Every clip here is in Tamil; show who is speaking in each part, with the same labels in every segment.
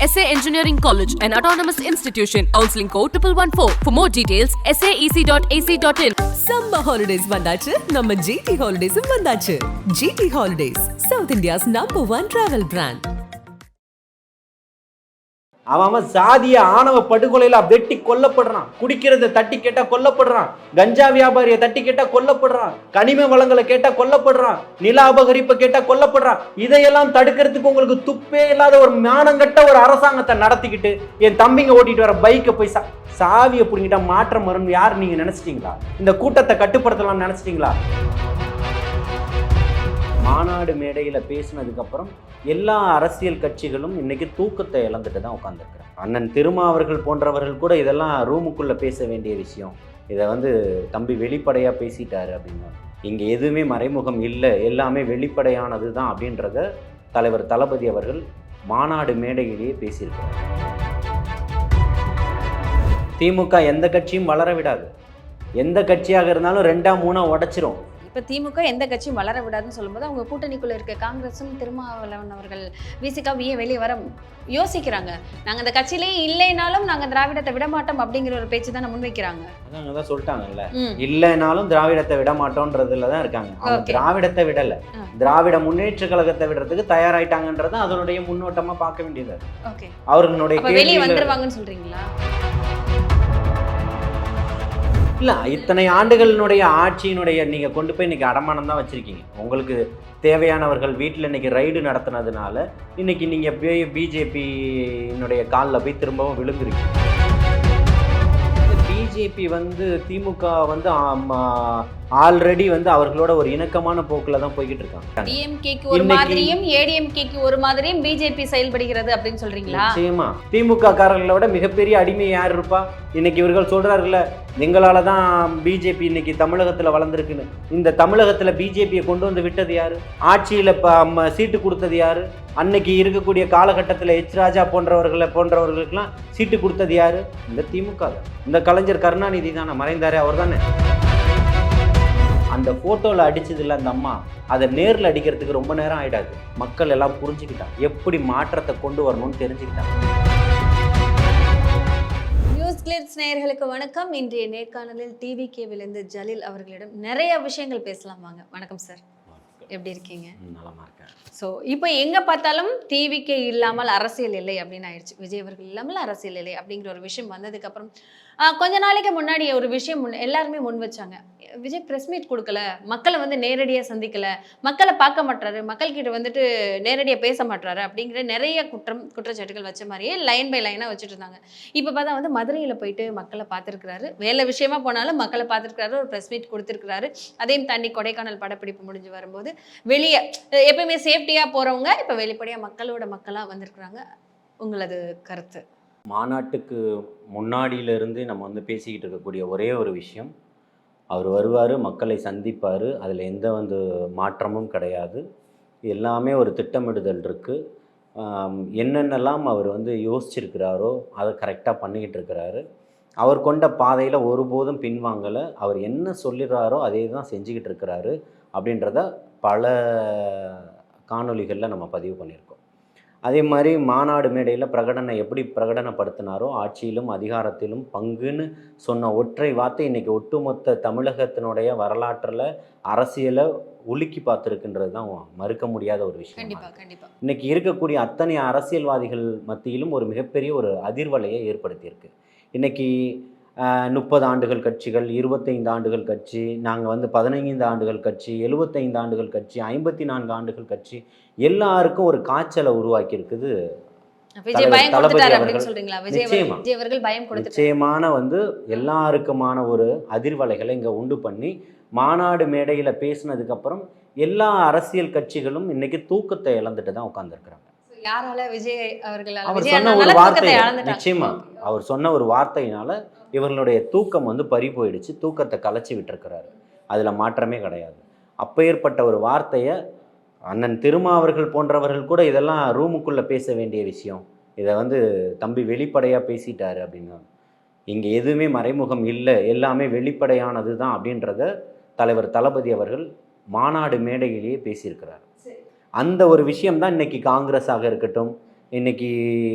Speaker 1: SA Engineering College, an autonomous institution. Counseling code 1114. For more details, saec.ac.in.
Speaker 2: Summer holidays vandachu, நம்ம GT holidays vandachu. GT Holidays, South India's number one travel brand.
Speaker 3: அவன் அவன் சாதிய ஆணவ படுகொலையில வெட்டி கொல்லப்படுறான். குடிக்கிறத தட்டி கேட்டா கொல்லப்படுறான். கஞ்சா வியாபாரியை தட்டி கேட்டால் கொல்லப்படுறான். கனிம வளங்களை கேட்டா கொல்லப்படுறான். நில அபகரிப்பை கேட்டா கொல்லப்படுறான். இதையெல்லாம் தடுக்கிறதுக்கு உங்களுக்கு துப்பே இல்லாத ஒரு மானங்கட்ட ஒரு அரசாங்கத்தை நடத்திக்கிட்டு என் தம்பிங்க ஓட்டிட்டு வர பைக்கை போய் சா சாவியை பிடிங்கிட்டா மாற்றம் வரும்னு யார் நீங்க நினைச்சிட்டீங்களா? இந்த கூட்டத்தை கட்டுப்படுத்தலாம்னு நினச்சிட்டிங்களா? மாநாடு மேடையில் பேசினதுக்கப்புறம் எல்லா அரசியல் கட்சிகளும் இன்றைக்கி தூக்கத்தை இழந்துட்டு தான் உட்காந்துருக்குறாங்க அண்ணன் திருமா அவர்கள் போன்றவர்கள் கூட இதெல்லாம் ரூமுக்குள்ளே பேச வேண்டிய விஷயம். இதை வந்து தம்பி வெளிப்படையாக பேசிட்டாரு அப்படின்னு இங்கே எதுவுமே மறைமுகம் இல்லை எல்லாமே வெளிப்படையானது தான் அப்படின்றத தலைவர் தளபதி அவர்கள் மாநாடு மேடையிலேயே பேசியிருக்கிறார். திமுக எந்த கட்சியும் வளர விடாது. எந்த கட்சியாக இருந்தாலும் ரெண்டாம் மூணாக உடச்சிரும்.
Speaker 4: இப்போ திமுக எந்த கட்சியும் வளர விடாதுன்னு சொல்லும்போது அவங்க கூட்டணிக்குள்ள இருக்க காங்கிரஸும் திருமாவளவன் அவர்கள் விசிகாவும் ஏன் வெளியே வர யோசிக்கிறாங்க. நாங்கள் அந்த கட்சியிலே இல்லைனாலும் நாங்கள் திராவிடத்தை விட மாட்டோம் அப்படிங்கிற ஒரு பேச்சு தான் முன்வைக்கிறாங்க.
Speaker 3: அதான் தான் சொல்லிட்டாங்கல்ல. இல்லைனாலும் திராவிடத்தை விட மாட்டோன்றதுல தான் இருக்காங்க. அவங்க. திராவிடத்தை விடல. திராவிட முன்னேற்ற கழகத்தை விடுறதுக்கு தயாராயிட்டாங்கன்றத அதனுடைய முன்னோட்டமா பார்க்க வேண்டியது. அவர்களுடைய
Speaker 4: வெளியே வந்துருவாங்கன்னு சொல்றீங்களா?
Speaker 3: இல்லை இத்தனை ஆண்டுகளினுடைய ஆட்சியினுடைய நீங்கள் கொண்டு போய் இன்றைக்கி அடமானம் தான் வச்சுருக்கீங்க. உங்களுக்கு தேவையானவர்கள் வீட்டில் இன்னைக்கு ரைடு நடத்துனதுனால இன்னைக்கு நீங்கள் போய் பிஜேபியினுடைய காலில் போய் திரும்பவும் விழுந்துருக்கீங்க. பிஜேபி வந்து திமுக வந்து ஆல்ரெடி வந்து அவர்களோட ஒரு இணக்கமான போக்கில் தான் போய்கிட்டு இருக்காங்க.
Speaker 4: டிஎம்கேக்கு ஒரு மாதிரியும் ஏடிஎம்கேக்கு ஒரு மாதிரியும் பிஜேபி செயல்படுகிறது அப்படின்னு சொல்றீங்களா?
Speaker 3: நிச்சயமா. திமுக காரர்களை விட மிகப்பெரிய அடிமை யார் இருப்பா? இன்னைக்கு இவர்கள் சொல்றாருல்ல எங்களால தான் பிஜேபி இன்னைக்கு தமிழகத்துல வளர்ந்துருக்குன்னு. இந்த தமிழகத்துல பிஜேபியை கொண்டு வந்து விட்டது யாரு? ஆட்சியில இப்ப சீட்டு கொடுத்தது யாரு? அன்னைக்கு இருக்கக்கூடிய காலகட்டத்தில் எச் ராஜா போன்றவர்களை போன்றவர்களுக்கெல்லாம் சீட்டு கொடுத்தது யாரு? இந்த திமுக. இந்த கலைஞர் கருணாநிதி தானே மறைந்தாரே அவர் தானே? அந்த ஃபோட்டோவில் அடிச்சதுல அந்த அம்மா அதை நேரில் அடிக்கிறதுக்கு ரொம்ப நேரம் ஆயிடாது. மக்கள் எல்லாம் புரிஞ்சுக்கிட்டாங்க. எப்படி மாற்றத்தை கொண்டு வரணும்னு தெரிஞ்சுக்கிட்டாங்க.
Speaker 4: நியூஸ் கிளிட்ஸ் நேயர்களுக்கு வணக்கம். இன்றைய நேர்காணலில் டிவி கேவிலிருந்து ஜலீல் அவர்களிடம் நிறைய விஷயங்கள் பேசலாம் வாங்க. வணக்கம் சார் எப்படி இருக்கீங்க?
Speaker 3: நலமா இருக்கேன்.
Speaker 4: ஸோ இப்போ எங்கே பார்த்தாலும் டிவிக்கே இல்லாமல் அரசியல் இல்லை அப்படின்னு ஆயிடுச்சு. விஜய் அவர்கள் இல்லாமல் அரசியல் இல்லை அப்படிங்கிற ஒரு விஷயம் வந்ததுக்கப்புறம் கொஞ்ச நாளைக்கு முன்னாடி ஒரு விஷயம் முன் எல்லாருமே முன் வச்சாங்க. விஜய் ப்ரெஸ் மீட் கொடுக்கல. மக்களை வந்து நேரடியாக சந்திக்கல. மக்களை பார்க்க மாட்டாரு மக்கள்கிட்ட வந்துட்டு நேரடியாக பேச மாட்டாரு அப்படிங்கிற நிறைய குற்றம் குற்றச்சாட்டுகள் வச்ச மாதிரியே லைன் பை லைனாக வச்சுட்டு இருந்தாங்க. இப்போ பார்த்தா வந்து மதுரையில் போயிட்டு மக்களை பார்த்துருக்கிறாரு. வேலை விஷயமா போனாலும் மக்களை பார்த்துருக்கிறாரு. ஒரு ப்ரெஸ் மீட் கொடுத்துருக்கிறாரு. அதையும் தாண்டி கொடைக்கானல் படப்பிடிப்பு முடிஞ்சு வரும்போது வெளியே எப்பயுமே சேஃப்டியாக போகிறவங்க இப்போ வெளிப்படையாக மக்களோட மக்களாக வந்திருக்கிறாங்க. உங்களது கருத்து?
Speaker 3: மாநாட்டுக்கு முன்னாடியிலிருந்து நம்ம வந்து பேசிக்கிட்டு இருக்கக்கூடிய ஒரே ஒரு விஷயம் அவர் வருவார் மக்களை சந்திப்பார் அதில் எந்த வந்து மாற்றமும் கிடையாது. எல்லாமே ஒரு திட்டமிடுதல் இருக்குது என்னென்னலாம் அவர் வந்து யோசிச்சிருக்கிறாரோ அதை கரெக்டாக பண்ணிக்கிட்டு இருக்கிறாரு. அவர் கொண்ட பாதையில் ஒருபோதும் பின்வாங்கலை. அவர் என்ன சொல்லிடுறாரோ அதே தான் செஞ்சுக்கிட்டு இருக்கிறாரு அப்படின்றத பல காணொளிகளில் நம்ம பதிவு பண்ணியிருக்கோம். அதே மாதிரி மாநாடு மேடையில் பிரகடனை எப்படி பிரகடனப்படுத்தினாரோ ஆட்சியிலும் அதிகாரத்திலும் பங்குன்னு சொன்ன ஒற்றை வார்த்தை இன்னைக்கு ஒட்டுமொத்த தமிழகத்தினுடைய வரலாற்றில் அரசியலை உலுக்கி பார்த்துருக்குன்றது தான் மறுக்க முடியாத ஒரு விஷயம்
Speaker 4: கண்டிப்பாக கண்டிப்பாக
Speaker 3: இன்னைக்கு இருக்கக்கூடிய அத்தனை அரசியல்வாதிகள் மத்தியிலும் ஒரு மிகப்பெரிய ஒரு அதிர்வலையை ஏற்படுத்தியிருக்கு. இன்னைக்கு முப்பது ஆண்டுகள் கட்சிகள் இருபத்தைந்து ஆண்டுகள் கட்சி நாங்கள் வந்து பதினைந்து ஆண்டுகள் கட்சி எழுபத்தைந்து ஆண்டுகள் கட்சி ஐம்பத்தி நான்கு ஆண்டுகள் கட்சி எல்லாருக்கும் ஒரு காய்ச்சலை உருவாக்கி இருக்குது
Speaker 4: விஜய்
Speaker 3: தலைவர்
Speaker 4: பயம்
Speaker 3: தளபதி
Speaker 4: கொடுத்துட்டாரு
Speaker 3: அவர்கள்.
Speaker 4: அப்படின்னு சொல்றீங்களா? விஜய் அவர்கள்
Speaker 3: நிச்சயமா.
Speaker 4: விஜய் அவர்கள் பயம் கொடுத்துட்டாரு.
Speaker 3: நிச்சயமான வந்து எல்லாருக்குமான ஒரு அதிர்வலைகளை இங்கே உண்டு பண்ணி மாநாடு மேடையில் பேசினதுக்கப்புறம் எல்லா அரசியல் கட்சிகளும் இன்னைக்கு தூக்கத்தை இழந்துட்டு தான் உட்காந்துருக்குறாங்க
Speaker 4: யாரால விஜய் அவர்களால
Speaker 3: அவர் சொன்ன ஒரு வார்த்தை. நிச்சயமா அவர் சொன்ன ஒரு வார்த்தையினால இவர்களுடைய தூக்கம் வந்து பறி போயிடுச்சு தூக்கத்தை கலைச்சி விட்டுருக்கிறாரு. அதில் மாற்றமே கிடையாது. அப்பேற்பட்ட ஒரு வார்த்தையை அண்ணன் திருமா அவர்கள் போன்றவர்கள் கூட இதெல்லாம் ரூமுக்குள்ளே பேச வேண்டிய விஷயம். இதை வந்து தம்பி வெளிப்படையாக பேசிட்டாரு அப்படின்னு. இங்கே எதுவுமே மறைமுகம் இல்லை எல்லாமே வெளிப்படையானது தான் அப்படின்றத தலைவர் தளபதி அவர்கள் மாநாடு மேடையிலேயே பேசியிருக்கிறார். அந்த ஒரு விஷயம் தான் இன்னைக்கு காங்கிரஸாக இருக்கட்டும் இன்னைக்கு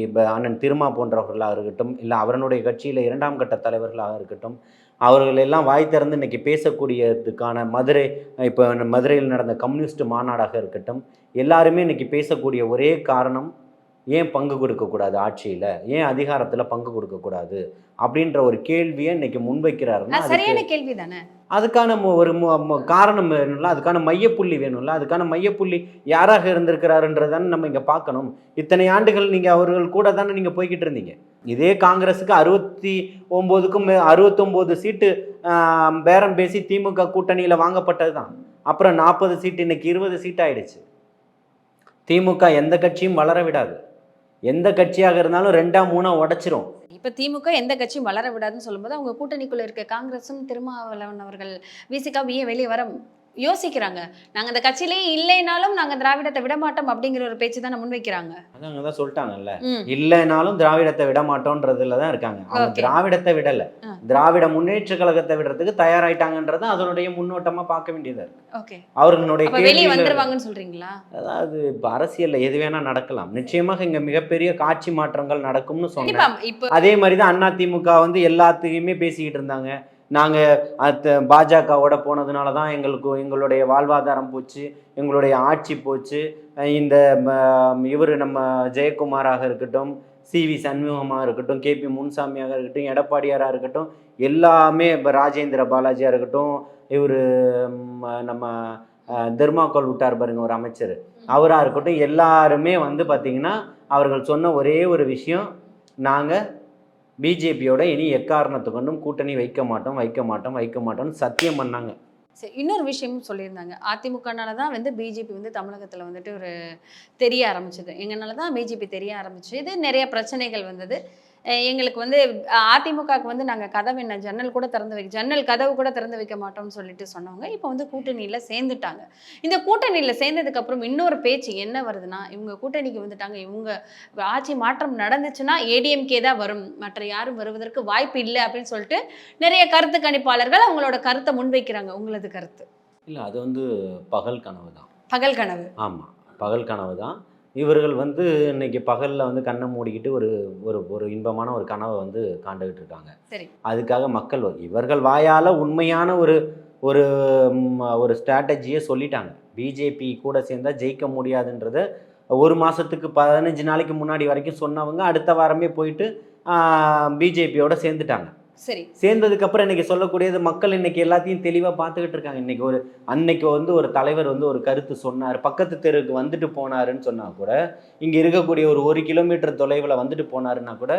Speaker 3: இப்போ அண்ணன் திருமா போன்றவர்களாக இருக்கட்டும் இல்லை அவரனுடைய கட்சியில் இரண்டாம் கட்ட தலைவர்களாக இருக்கட்டும் அவர்கள் எல்லாம் வாய் திறந்து இன்றைக்கி பேசக்கூடியதுக்கான மதுரை இப்போ மதுரையில் நடந்த கம்யூனிஸ்ட் மாநாடாக இருக்கட்டும் எல்லாருமே இன்றைக்கி பேசக்கூடிய ஒரே காரணம் ஏன் பங்கு கொடுக்கக்கூடாது ஆட்சியில்? ஏன் அதிகாரத்தில் பங்கு கொடுக்கக்கூடாது? அப்படின்ற ஒரு கேள்வியை இன்னைக்கு முன்வைக்கிறாருன்னா
Speaker 4: சரியான கேள்வி தானே
Speaker 3: அதுக்கான ஒரு காரணம் வேணும்ல? அதுக்கான மையப்புள்ளி வேணும்ல? அதுக்கான மையப்புள்ளி யாராக இருந்திருக்கிறாருன்றதானே நம்ம இங்கே பார்க்கணும். இத்தனை ஆண்டுகள் நீங்கள் அவர்கள் கூட தானே நீங்கள் போய்கிட்டு இருந்தீங்க. இதே காங்கிரஸுக்கு அறுபத்தி ஒம்போதுக்கும் அறுபத்தொம்போது சீட்டு பேரம் பேசி திமுக கூட்டணியில் வாங்கப்பட்டது தான் அப்புறம் நாற்பது சீட்டு இன்னைக்கு இருபது சீட் ஆயிடுச்சு திமுக எந்த கட்சியும் வளர விடாது. எந்த கட்சியாக இருந்தாலும் ரெண்டா மூணா உடைச்சிரும்.
Speaker 4: இப்ப திமுக எந்த கட்சியும் வளர விடாதுன்னு சொல்லும்போது அவங்க கூட்டணிக்குள்ள இருக்க காங்கிரஸும் திருமாவளவன் அவர்கள் விசிகா ஏன் வெளியே வர யோசிக்கிறாங்க. நாங்க அந்த கட்சியிலேயே இல்லைனாலும் நாங்க திராவிடத்தை விட மாட்டோம் அப்படிங்கிற ஒரு பேச்சு தானே முன்வைக்கிறாங்க.
Speaker 3: அதாங்க தான் சொல்லிட்டாங்கல்ல. இல்லைனாலும் திராவிடத்தை விட மாட்டோன்றதுல தான் இருக்காங்க. அவங்க. திராவிடத்தை விடல. திராவிட முன்னேற்ற கழகத்தை விடுறதுக்கு தயாராயிட்டாங்கன்றத அதனுடைய முன்னோட்டமா பார்க்க வேண்டியதா இருக்கு.
Speaker 4: ஓகே.
Speaker 3: அவர்களுடைய
Speaker 4: வெளியே வந்துருவாங்கன்னு சொல்றீங்களா?
Speaker 3: அதாவது இப்ப அரசியல்ல எது வேணா நடக்கலாம். நிச்சயமாக இங்க மிகப்பெரிய காட்சி மாற்றங்கள் நடக்கும்னு
Speaker 4: இப்ப
Speaker 3: அதே மாதிரி தான் அண்ணா திமுக வந்து எல்லாத்துக்குமே பேசிக்கிட்டு இருந்தாங்க. நாங்கள் பாஜகவோட போனதுனால தான் எங்களுக்கு எங்களுடைய வாழ்வாதாரம் போச்சு எங்களுடைய ஆட்சி போச்சு. இந்த இவர் நம்ம ஜெயக்குமாராக இருக்கட்டும் சி வி சண்முகமாக இருக்கட்டும் கேபி முன்சாமியாக இருக்கட்டும் எடப்பாடியாராக இருக்கட்டும் எல்லாமே இப்போ ராஜேந்திர பாலாஜியாக இருக்கட்டும் இவர் நம்ம தெர்மாக்கோல் விட்டார் பாருங்க ஒரு அமைச்சர். அவராக இருக்கட்டும் எல்லாருமே வந்து பார்த்திங்கன்னா அவர்கள் சொன்ன ஒரே ஒரு விஷயம் நாங்கள் பிஜேபியோட இனி எக்காரணத்து கொண்டும் கூட்டணி வைக்க மாட்டோம் வைக்க மாட்டோம் வைக்க மாட்டோம்னு சத்தியம் பண்ணாங்க.
Speaker 4: சரி இன்னொரு விஷயமும் சொல்லியிருந்தாங்க. அதிமுகனால தான் வந்து பிஜேபி வந்து தமிழகத்தில் வந்துட்டு ஒரு தெரிய ஆரம்பிச்சது. எங்கனால தான் பிஜேபி தெரிய ஆரம்பிச்சது. நிறைய பிரச்சனைகள் வந்தது. எங்களுக்கு வந்து அதிமுகவுக்கு வந்து நாங்கள் கதவு என்ன ஜன்னல் கூட திறந்து வைக்க ஜன்னல் கதவு கூட திறந்து வைக்க மாட்டோம்னு சொல்லிட்டு சொன்னவங்க இப்போ வந்து கூட்டணியில் சேர்ந்துட்டாங்க. இந்த கூட்டணியில் சேர்ந்ததுக்கு அப்புறம் இன்னொரு பேச்சு என்ன வருதுன்னா இவங்க கூட்டணிக்கு வந்துட்டாங்க இவங்க ஆட்சி மாற்றம் நடந்துச்சுன்னா ஏடிஎம்கே தான் வரும். மற்ற யாரும் வருவதற்கு வாய்ப்பு இல்லை அப்படின்னு சொல்லிட்டு நிறைய கருத்து கணிப்பாளர்கள் அவங்களோட கருத்தை முன்வைக்கிறாங்க. உங்களது கருத்து?
Speaker 3: இல்லை அது வந்து பகல் கனவு தான்.
Speaker 4: பகல் கனவு.
Speaker 3: ஆமாம் பகல் கனவு தான். இவர்கள் வந்து இன்னைக்கு பகலில் வந்து கண்ணை மூடிக்கிட்டு ஒரு ஒரு ஒரு இன்பமான ஒரு கனவை வந்து காண்டுகிட்டு இருக்காங்க.
Speaker 4: சரி.
Speaker 3: அதுக்காக மக்கள் இவர்கள் வாயால் உண்மையான ஒரு ஒரு ஒரு ஸ்ட்ராட்டஜியை சொல்லிட்டாங்க. பிஜேபி கூட சேர்ந்தா ஜெயிக்க முடியாதுன்றத ஒரு மாதத்துக்கு பதினஞ்சு நாளைக்கு முன்னாடி வரைக்கும் சொன்னவங்க அடுத்த வாரமே போயிட்டு பிஜேபியோட சேர்ந்துட்டாங்க.
Speaker 4: சரி.
Speaker 3: சேர்ந்ததுக்கு அப்புறம் இன்னைக்கு சொல்லக்கூடியது மக்கள் இன்னைக்கு எல்லாத்தையும் தெளிவாக பார்த்துக்கிட்டு இருக்காங்க. இன்னைக்கு ஒரு அன்னைக்கு வந்து ஒரு தலைவர் வந்து ஒரு கருத்து சொன்னார். பக்கத்து தெருவுக்கு வந்துட்டு போனாருன்னு சொன்னா கூட இங்கே இருக்கக்கூடிய ஒரு ஒரு கிலோமீட்டர் தொலைவில் வந்துட்டு போனாருன்னா கூட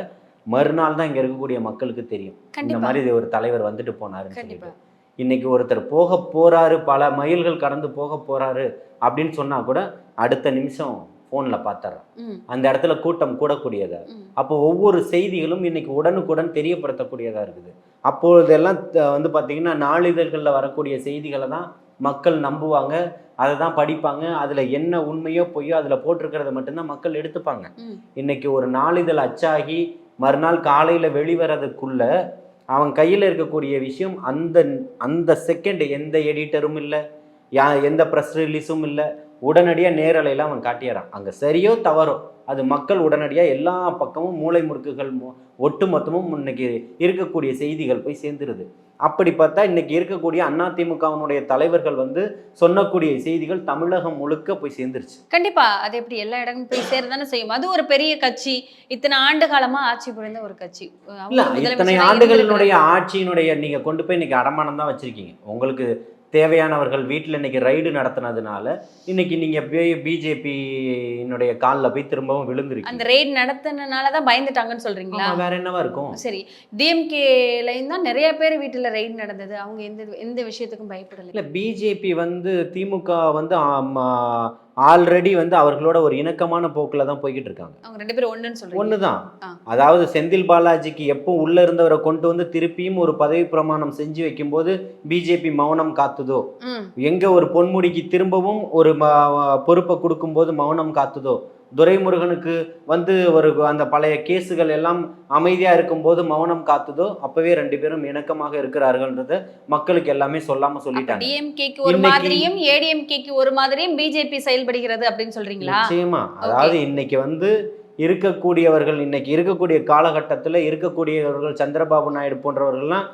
Speaker 3: மறுநாள் தான் இங்கே இருக்கக்கூடிய மக்களுக்கு தெரியும். இந்த மாதிரி ஒரு தலைவர் வந்துட்டு போனாருன்னு சொல்லிட்டு. இன்னைக்கு ஒருத்தர் போக போறாரு பல மைல்கள் கடந்து போக போறாரு அப்படின்னு சொன்னா கூட அடுத்த நிமிஷம் ஃபோனில் பார்த்துறான்
Speaker 4: ம்.
Speaker 3: அந்த இடத்துல கூட்டம் கூடக்கூடியதா? அப்போ ஒவ்வொரு செய்திகளும் இன்னைக்கு உடனுக்குடன் தெரியப்படுத்தக்கூடியதாக இருக்குது. அப்பொழுதெல்லாம் வந்து பார்த்தீங்கன்னா நாளிதழ்களில் வரக்கூடிய செய்திகளை தான் மக்கள் நம்புவாங்க. அதை தான் படிப்பாங்க. அதில் என்ன உண்மையோ பொய்யோ அதில் போட்டிருக்கிறத மட்டும்தான் மக்கள் எடுத்துப்பாங்க. இன்னைக்கு ஒரு நாளிதழ் அச்சாகி மறுநாள் காலையில் வெளிவரதுக்குள்ள அவன் கையில் இருக்கக்கூடிய விஷயம் அந்த அந்த செகண்ட் எந்த எடிட்டரும் இல்லை யா எந்த ப்ரெஸ் ரிலீஸும் இல்லை உடனடியாக நேரலையில் அவன் காட்டிடுறான் அங்கே சரியோ தவறோ அது மக்கள் உடனடியாக எல்லா பக்கமும் மூளை முறுக்குகள் ஒட்டுமொத்தமும் இன்னைக்கு இருக்கக்கூடிய செய்திகள் போய் சேர்ந்துருது. அப்படி பார்த்தா இன்னைக்கு இருக்கக்கூடிய அதிமுகவினுடைய தலைவர்கள் வந்து சொன்னக்கூடிய செய்திகள் தமிழகம் முழுக்க போய் சேர்ந்துருச்சு.
Speaker 4: கண்டிப்பா அது எப்படி எல்லா இடமும் போய் சேரதானே செய்யும்? அது ஒரு பெரிய கட்சி இத்தனை ஆண்டு காலமா ஆட்சி புரிந்த ஒரு கட்சி.
Speaker 3: இத்தனை. ஆண்டுகளினுடைய ஆட்சியினுடைய நீங்க கொண்டு போய் இன்னைக்கு அடமானம் தான் வச்சிருக்கீங்க. உங்களுக்கு தேவையானவர்கள் வீட்டில் இன்னைக்கு ரைடு நடத்துனதுனால இன்னைக்கு நீங்க பிஜேபியினுடைய காலில் போய் திரும்பவும்
Speaker 4: அந்த
Speaker 3: விழுந்திருக்கீங்க
Speaker 4: ரெய்ட் நடத்தினால தான் பயந்துட்டாங்கன்னு சொல்றீங்களா?
Speaker 3: ஆமா, வேற என்னவா இருக்கும்?
Speaker 4: சரி டிஎம்கேலையும் தான் நிறைய பேர் வீட்டுல ரெய்ட் நடந்தது. அவங்க எந்த எந்த விஷயத்துக்கும் பயப்படலை.
Speaker 3: இல்ல பிஜேபி வந்து திமுக வந்து ஆல்ரெடி வந்து அவர்களோட ஒரு இணக்கமான போக்கில் தான் போய்கிட்டு இருக்காங்க.
Speaker 4: அவங்க ரெண்டு பேரும் சொல்றீங்க.
Speaker 3: ஒண்ணுதான்.
Speaker 4: ஆ.
Speaker 3: அதாவது செந்தில் பாலாஜிக்கு எப்போ உள்ள இருந்தவரை கொண்டு வந்து திருப்பியும் ஒரு பதவி பிரமாணம் செஞ்சு வைக்கும்போது பிஜேபி மௌனம் காத்துதோ? எங்க ஒரு பொன்முடிக்கு திரும்பவும் ஒரு பொறுப்பை கொடுக்கும்போது மௌனம் காத்துதோ? துரைமுருகனுக்கு வந்து ஒரு அந்த பழைய கேஸுகள் எல்லாம் அமைதியா இருக்கும்போது மௌனம் காத்துதோ அப்பவே ரெண்டு பேரும் இணக்கமாக இருக்கிறார்கள்ன்றத மக்களுக்கு எல்லாமே சொல்லாம சொல்லிட்டாங்க.
Speaker 4: டிஎம்கேக்கு ஒரு மாதிரியும் ஏடிஎம்கேக்கு ஒரு மாதிரியும் பிஜேபி செயல்படுகிறது அப்படின்னு சொல்றீங்களா?
Speaker 3: நிச்சயமா. அதாவது இன்னைக்கு வந்து இருக்கக்கூடியவர்கள் இன்னைக்கு இருக்கக்கூடிய காலகட்டத்தில் இருக்கக்கூடியவர்கள் சந்திரபாபு நாயுடு போன்றவர்கள்லாம்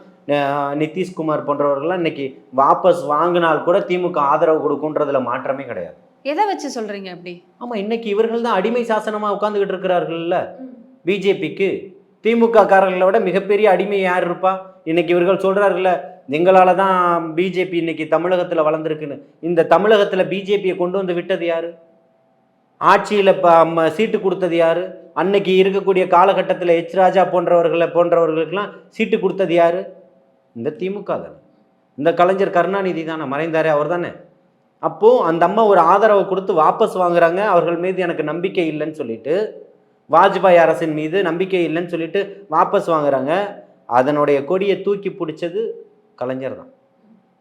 Speaker 3: நிதிஷ்குமார் போன்றவர்கள்லாம் இன்னைக்கு வாபஸ் வாங்கினால் கூட திமுக ஆதரவு கொடுக்குன்றதுல மாற்றமே கிடையாது.
Speaker 4: எதை வச்சு சொல்றீங்க அப்படி?
Speaker 3: ஆமாம் இன்னைக்கு இவர்கள் தான் அடிமை சாசனமாக உட்காந்துக்கிட்டு இருக்கிறார்கள்ல. பிஜேபிக்கு திமுக காரர்களை விட மிகப்பெரிய அடிமை யார் இருப்பா? இன்னைக்கு இவர்கள் சொல்றாருல்ல எங்களால தான் பிஜேபி இன்னைக்கு தமிழகத்தில் வளர்ந்துருக்குன்னு. இந்த தமிழகத்தில் பிஜேபியை கொண்டு வந்து விட்டது யாரு? ஆட்சியில் இப்போ சீட்டு கொடுத்தது யாரு? அன்னைக்கு இருக்கக்கூடிய காலகட்டத்தில் எச் ராஜா போன்றவர்களை போன்றவர்களுக்கெல்லாம் சீட்டு கொடுத்தது யாரு? இந்த திமுக தானே. இந்த கலைஞர் கருணாநிதி தானே மறைந்தாரே அவர் தானே. அப்போது அந்த அம்மா ஒரு ஆதரவை கொடுத்து வாபஸ் வாங்குறாங்க. அவர்கள் மீது எனக்கு நம்பிக்கை இல்லைன்னு சொல்லிட்டு வாஜ்பாய் அரசின் மீது நம்பிக்கை இல்லைன்னு சொல்லிட்டு வாபஸ் வாங்குறாங்க. அதனுடைய கொடியை தூக்கி பிடிச்சது கலைஞர் தான்.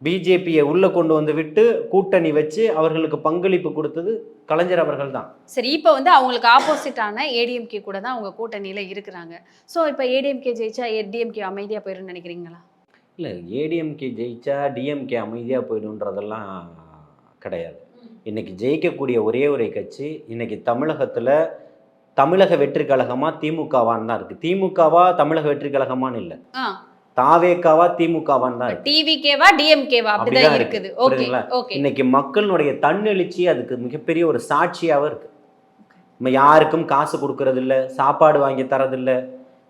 Speaker 3: பிஜேபியை உள்ளே கொண்டு வந்து விட்டு கூட்டணி வச்சு அவர்களுக்கு பங்களிப்பு கொடுத்தது கலைஞர் அவர்கள் தான்.
Speaker 4: சரி இப்போ வந்து அவங்களுக்கு ஆப்போசிட்டான ஏடிஎம்கே கூட தான் அவங்க கூட்டணியில இருக்கிறாங்க. ஸோ இப்போ ஏடிஎம்கே ஜெயிச்சா டிஎம்கே அமைதியா போயிரும்னு நினைக்கிறீங்களா?
Speaker 3: இல்லை ஏடிஎம்கே ஜெயிச்சா டிஎம்கே அமைதியாக போயிடுன்றதெல்லாம் கிடையாது. இன்னைக்கு ஜெயிக்கக்கூடிய ஒரே ஒரு கட்சி இன்னைக்கு தமிழகத்தில் தமிழக வெற்றி கழகமா திமுகவான்னு தான் இருக்குது திமுகவா தமிழக வெற்றி கழகமான்னு இல்லை. தாவேக்காவா திமுகவான்னு தான்
Speaker 4: டிவிகேவா டிஎம்கேவா அப்படிதான் இருக்குது.
Speaker 3: இன்னைக்கு மக்களுடைய தன்னெழுச்சி அதுக்கு மிகப்பெரிய ஒரு சாட்சியாகவும் இருக்கு. நம்ம யாருக்கும் காசு கொடுக்கறது இல்ல சாப்பாடு வாங்கி தரதில்ல.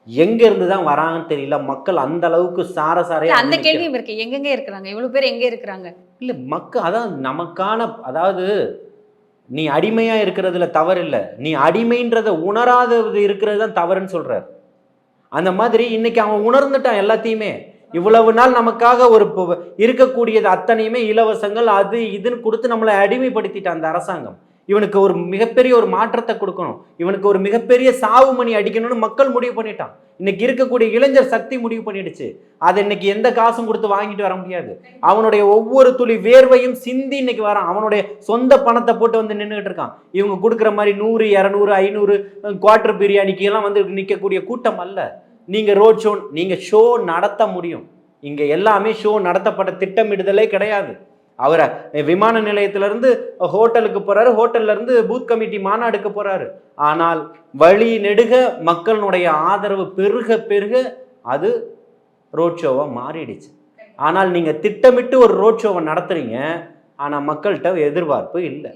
Speaker 3: எங்க இருந்து தான் வராங்கன்னு தெரியல. மக்கள் அந்த அளவுக்கு சாரசாரையா
Speaker 4: அந்த
Speaker 3: வந்து
Speaker 4: கேள்வியும் இருக்கு. எங்கெங்க இருக்கிறாங்க? இவ்வளவு பேர் எங்க இருக்கிறாங்க?
Speaker 3: இல்லை மக்கள் அதான் நமக்கான அதாவது நீ அடிமையாக இருக்கிறதுல தவறு இல்லை நீ அடிமைன்றத உணராதது இருக்கிறது தான் தவறுன்னு சொல்கிறார் அந்த மாதிரி இன்னைக்கு அவன் உணர்ந்துட்டான் எல்லாத்தையுமே. இவ்வளவு நாள் நமக்காக ஒரு இருக்கக்கூடியது அத்தனையுமே இலவசங்கள் அது இதுன்னு கொடுத்து நம்மளை அடிமைப்படுத்திட்டான் அந்த அரசாங்கம். இவனுக்கு ஒரு மிகப்பெரிய ஒரு மாற்றத்தை கொடுக்கணும். இவனுக்கு ஒரு மிகப்பெரிய சாவு மணி அடிக்கணும்னு மக்கள் முடிவு பண்ணிட்டான். இன்னைக்கு இருக்கக்கூடிய இளைஞர் சக்தி முடிவு பண்ணிடுச்சு. அதை இன்னைக்கு எந்த காசும் கொடுத்து வாங்கிட்டு வர முடியாது. அவனுடைய ஒவ்வொரு துளி வேர்வையும் சிந்தி இன்னைக்கு வரான். அவனுடைய சொந்த பணத்தை போட்டு வந்து நின்றுகிட்டு இருக்கான். இவங்க கொடுக்குற மாதிரி நூறு இரநூறு ஐநூறு குவார்டர் பிரியாணிக்கு எல்லாம் வந்து நிற்கக்கூடிய கூட்டம் அல்ல. நீங்க ரோட் ஷோ நீங்க ஷோ நடத்த முடியும். இங்க எல்லாமே ஷோ நடத்தப்பட்ட திட்டமிடுதலே கிடையாது. அவரை விமான நிலையத்திலிருந்து ஹோட்டலுக்கு போறாரு. ஹோட்டல்ல இருந்து பூத் கமிட்டி மாநாடுக்கு போறாரு. ஆனால் வழி நெடுக மக்களுடைய ஆதரவு பெருக பெருக அது ரோட் ஷோவா மாறிடுச்சு. ஆனால் நீங்க திட்டமிட்டு ஒரு ரோட் ஷோவை நடத்துறீங்க. ஆனா மக்கள்கிட்ட எதிர்பார்ப்பு இல்லை.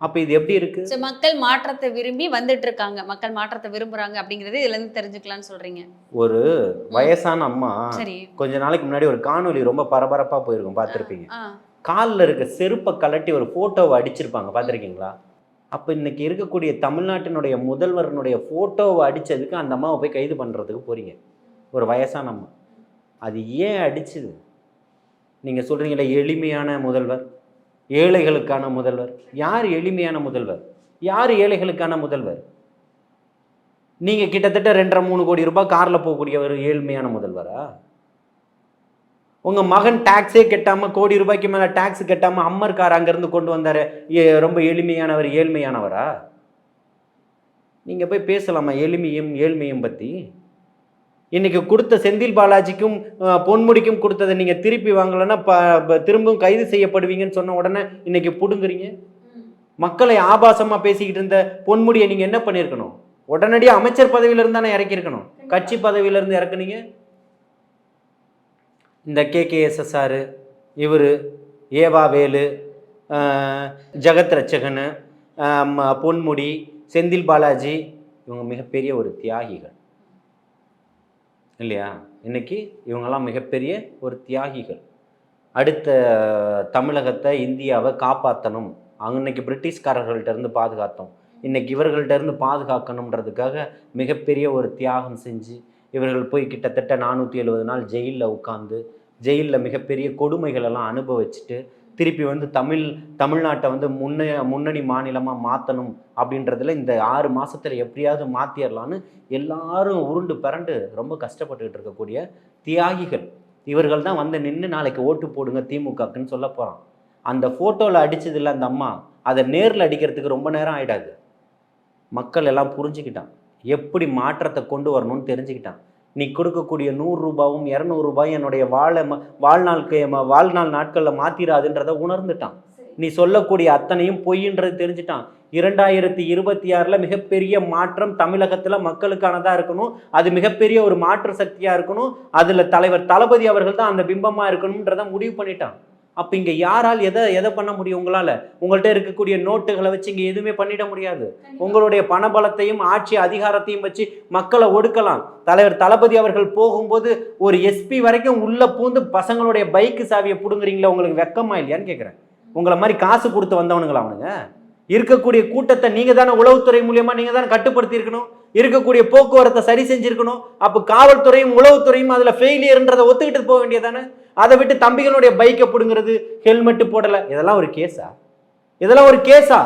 Speaker 3: அப்ப இது எப்படி இருக்கு?
Speaker 4: மக்கள் மாற்றத்தை விரும்பி வந்துட்டு இருக்காங்க மக்கள் மாற்றத்தை விரும்புறாங்க அப்படிங்கறது இதுல இருந்து தெரிஞ்சுக்கலாம்னு சொல்றீங்க.
Speaker 3: ஒரு வயசான அம்மா
Speaker 4: சரி.
Speaker 3: கொஞ்ச நாளைக்கு முன்னாடி ஒரு காணொளி ரொம்ப பரபரப்பா போயிருக்கும். பார்த்துருப்பீங்க
Speaker 4: ஆ.
Speaker 3: காலில் இருக்க செருப்பை கலட்டி ஒரு ஃபோட்டோவை அடிச்சிருப்பாங்க பார்த்துருக்கீங்களா? அப்போ இன்றைக்கி இருக்கக்கூடிய தமிழ்நாட்டினுடைய முதல்வரனுடைய ஃபோட்டோவை அடித்ததுக்கு அந்த அம்மாவை போய் கைது பண்ணுறதுக்கு போகிறீங்க ஒரு வயசான அம்மா. அது ஏன் அடிச்சுது? நீங்கள் சொல்கிறீங்களே எளிமையான முதல்வர் ஏழைகளுக்கான முதல்வர். யார் எளிமையான முதல்வர்? யார் ஏழைகளுக்கான முதல்வர்? நீங்கள் கிட்டத்தட்ட ரெண்டரை மூணு கோடி ரூபாய் காரில் போகக்கூடிய ஒரு ஏழ்மையான முதல்வரா? உங்க மகன் டாக்ஸே கட்டாம கோடி ரூபாய்க்கு மேல டாக்ஸ் கட்டாம அம்மர் கார் அங்கிருந்து கொண்டு வந்தாரு. ஏ- ரொம்ப எளிமையானவர் ஏழ்மையானவரா? நீங்க போய் பேசலாமா? எளிமையும் ஏழ்மையும் பத்தி? இன்னைக்கு கொடுத்த செந்தில் பாலாஜிக்கும் பொன்முடிக்கும் கொடுத்ததை நீங்க திருப்பி வாங்கலைன்னா ப- திரும்பவும் கைது செய்யப்படுவீங்கன்னு சொன்ன உடனே இன்னைக்கு புடுங்குறீங்க? மக்களை ஆபாசமா பேசிக்கிட்டு இருந்த பொன்முடியை நீங்க என்ன பண்ணியிருக்கணும்? உடனடியாக அமைச்சர் பதவியில இருந்து தானே இறக்கியிருக்கணும். கட்சி பதவியில இருந்து இறக்குனீங்க. இந்த கேகேஎஸ்எஸ்ஆர் இவர் ஏவா வேலு ஜெகத் ரச்சகன் பொன்முடி செந்தில் பாலாஜி இவங்க மிகப்பெரிய ஒரு தியாகிகள். இல்லையா? இன்னைக்கு இவங்கெல்லாம் மிகப்பெரிய ஒரு தியாகிகள். அடுத்த தமிழகத்தை இந்தியாவை காப்பாற்றணும் அன்னைக்கு பிரிட்டிஷ்காரர்கள்ட்ட இருந்து பாதுகாத்தோம். இன்னைக்கு இவர்கள்ட்ட இருந்து பாதுகாக்கணுன்றதுக்காக மிகப்பெரிய ஒரு தியாகம் செஞ்சு இவர்கள் போய் கிட்டத்தட்ட நானூற்றி எழுபது நாள் ஜெயிலில் உட்காந்து ஜெயிலில் மிகப்பெரிய கொடுமைகள் எல்லாம் அனுபவிச்சுட்டு திருப்பி வந்து தமிழ் தமிழ்நாட்டை வந்து முன்னே முன்னணி மாநிலமாக மாற்றணும் அப்படின்றதுல இந்த ஆறு மாதத்தில் எப்படியாவது மாற்றிடலான்னு எல்லாரும் உருண்டு பரண்டு ரொம்ப கஷ்டப்பட்டுக்கிட்டு இருக்கக்கூடிய தியாகிகள். இவர்கள் தான் வந்து நின்று நாளைக்கு ஓட்டு போடுங்க திமுகக்குன்னு சொல்ல போகிறான் அந்த ஃபோட்டோவில் அடிச்சதில்ல அந்த அம்மா அதை நேரில் அடிக்கிறதுக்கு ரொம்ப நேரம் ஆகிடாது மக்கள் எல்லாம் புரிஞ்சுக்கிட்டான். எப்படி மாற்றத்தை கொண்டு வரணும்னு தெரிஞ்சுக்கிட்டான். நீ கொடுக்கக்கூடிய நூறு ரூபாவும் இரநூறு ரூபாயும் என்னுடைய வாழ ம- வாழ்நாள் நாட்களில் மாத்திராதுன்றதை உணர்ந்துட்டான். நீ சொல்லக்கூடிய அத்தனையும் பொய்ன்றது தெரிஞ்சுட்டான். இரண்டாயிரத்தி இருபத்தி ஆறில் மிகப்பெரிய மாற்றம் தமிழகத்தில் மக்களுக்கானதாக இருக்கணும். அது மிகப்பெரிய ஒரு மாற்று சக்தியாக இருக்கணும். அதில் தலைவர் தளபதி அவர்கள் தான் அந்த பிம்பமாக இருக்கணுன்றதை முடிவு பண்ணிட்டான். அப்போ இங்கே யாரால் எதை எதை பண்ண முடியும் உங்களால்? உங்கள்கிட்ட இருக்கக்கூடிய நோட்டுகளை வச்சு இங்கே எதுவுமே பண்ணிட முடியாது. உங்களுடைய பணபலத்தையும் ஆட்சி அதிகாரத்தையும் வச்சு மக்களை ஒடுக்கலாம். தலைவர் தளபதி அவர்கள் போகும்போது ஒரு எஸ்பி வரைக்கும் உள்ள பூந்து பசங்களுடைய பைக்கு சாவியை பிடுங்குறீங்களா உங்களுக்கு வெக்கமா இல்லையான்னு கேட்குறேன் உங்களை மாதிரி காசு கொடுத்து வந்தவனுங்களா அவனுங்க? இருக்கக்கூடிய கூட்டத்தை நீங்க தானே உளவுத்துறை மூலியமா நீங்க தானே கட்டுப்படுத்தி இருக்கணும் இருக்கக்கூடிய போக்குவரத்தை சரி செஞ்சிருக்கணும். அப்போ காவல்துறையும் உளவுத்துறையும் அதுல ஃபெயிலியர்ன்றதை ஒத்துக்கிட்டு போக வேண்டியதானே அதை விட்டு தம்பிகளுடைய பைக்கை பிடுங்கிறது ஹெல்மெட்டு போடலை. இதெல்லாம் ஒரு கேஸா இதெல்லாம் ஒரு கேஸா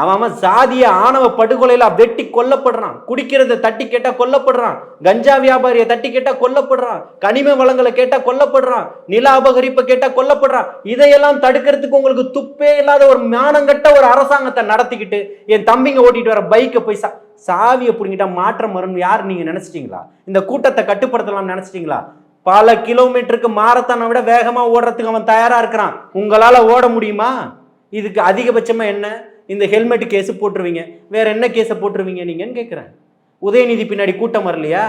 Speaker 3: அவன் அவன் சாதிய ஆணவ படுகொலையில வெட்டி கொல்லப்படுறான். குடிக்கிறத தட்டி கேட்டா கொல்லப்படுறான். கஞ்சா வியாபாரியை தட்டி கேட்டா கொல்லப்படுறான். கனிம வளங்களை கேட்டா கொல்லப்படுறான். நில அபகரிப்பை கேட்டா கொல்லப்படுறான். இதையெல்லாம் தடுக்கிறதுக்கு உங்களுக்கு துப்பே இல்லாத ஒரு மானங்கட்ட ஒரு அரசாங்கத்தை நடத்திக்கிட்டு என் தம்பிங்க ஓட்டிட்டு வர பைக்கை போய் சா சாவியை பிடிங்கிட்டா மாற்றம் வரும்னு யார் நீங்க நினைச்சிட்டீங்களா? இந்த கூட்டத்தை கட்டுப்படுத்தலாம்னு நினைச்சிட்டீங்களா? பல கிலோமீட்டருக்கு மாரத்தானை விட வேகமாக ஓடுறதுக்கு அவன் தயாராக இருக்கிறான். உங்களால் ஓட முடியுமா? இதுக்கு அதிகபட்சமாக என்ன? இந்த ஹெல்மெட் கேஸு போட்டுருவீங்க. வேற என்ன கேஸை போட்டுருவீங்க நீங்கன்னு கேட்குறேன் உதயநிதி பின்னாடி கூட்டம் வரலையா?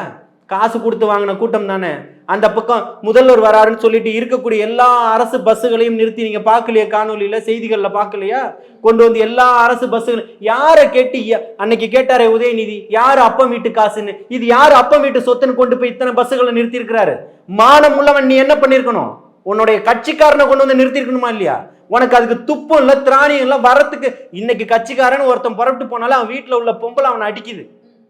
Speaker 3: காசு கொடுத்து வாங்கின கூட்டம் தானே? அந்த பக்கம் முதல்வர் வராருன்னு சொல்லிட்டு இருக்கக்கூடிய எல்லா அரசு பஸ்ஸுகளையும் நிறுத்தி நீங்க பார்க்கலையா காணொலியில செய்திகளில் பார்க்கலையா? கொண்டு வந்து எல்லா அரசு பஸ்ஸுகளும் யாரை கேட்டு அன்னைக்கு கேட்டாரே உதயநிதி யார் அப்பம் வீட்டு காசுன்னு? இது யார் அப்பம் வீட்டு சொத்துன்னு கொண்டு போய் இத்தனை பஸ்ஸுகளை நிறுத்தி இருக்கிறாரு மானம் உள்ளவன் நீ என்ன பண்ணிருக்கணும் உன்னுடைய கட்சிக்காரனை கொண்டு வந்து நிறுத்திருக்கணுமா இல்லையா? உனக்கு அதுக்கு துப்பம் இல்லை திராணியம் இல்லை வரத்துக்கு இன்னைக்கு கட்சிக்காரன் ஒருத்தன் புறப்பட்டு போனாலும் அவன் வீட்டில் உள்ள பொம்பளை அவனை அடிக்குது.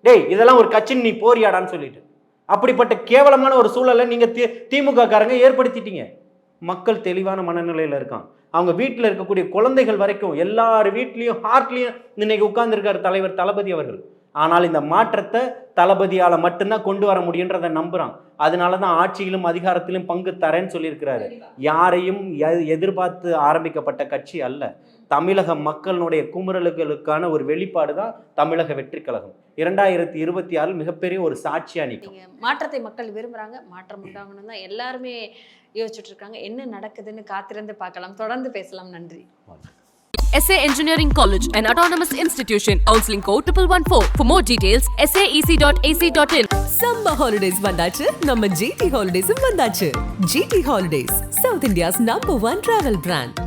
Speaker 3: டேய் இதெல்லாம் ஒரு கட்சின்னு நீ போறியாடான்னு சொல்லிட்டு. அப்படிப்பட்ட கேவலமான ஒரு சூழலை நீங்கள் தி திமுக காரங்க ஏற்படுத்திட்டீங்க. மக்கள் தெளிவான மனநிலையில் இருக்கான் அவங்க வீட்டில் இருக்கக்கூடிய குழந்தைகள் வரைக்கும் எல்லார் வீட்லேயும் ஹார்ட்லேயும் இன்னைக்கு உட்கார்ந்துருக்கார் தலைவர் தளபதி அவர்கள். ஆனால் இந்த மாற்றத்தை தளபதியால் மட்டும்தான் கொண்டு வர முடியுன்றதை நம்புகிறான் அதனால தான் ஆட்சியிலும் அதிகாரத்திலும் பங்கு தரேன்னு சொல்லியிருக்கிறாரு. யாரையும் எ- எதிர்பார்த்து ஆரம்பிக்கப்பட்ட கட்சி அல்ல. தமிழக மக்களுடைய குமுறல்களுக்கான ஒரு வெளிப்பாடு தான் தமிழக வெற்றி கழகம் இரண்டாயிரத்தி இருபத்தி ஆறில் மிகப்பெரிய ஒரு சாட்சியா நிற்கும்.
Speaker 4: மாற்றத்தை மக்கள் விரும்புறாங்க மாற்றம் உண்டாகணும் தான் எல்லாருமே யோசிச்சுட்டு இருக்காங்க. என்ன நடக்குதுன்னு காத்திருந்து பார்க்கலாம். தொடர்ந்து பேசலாம். நன்றி.
Speaker 1: SA Engineering College, an autonomous institution. Counseling code 1114. For more details, saec.ac.in.
Speaker 2: Summer holidays வந்தாச்சு. நம்ம ஜிடி ஹாலிடேஸும் வந்தாச்சு. GT holidays south India's number one travel brand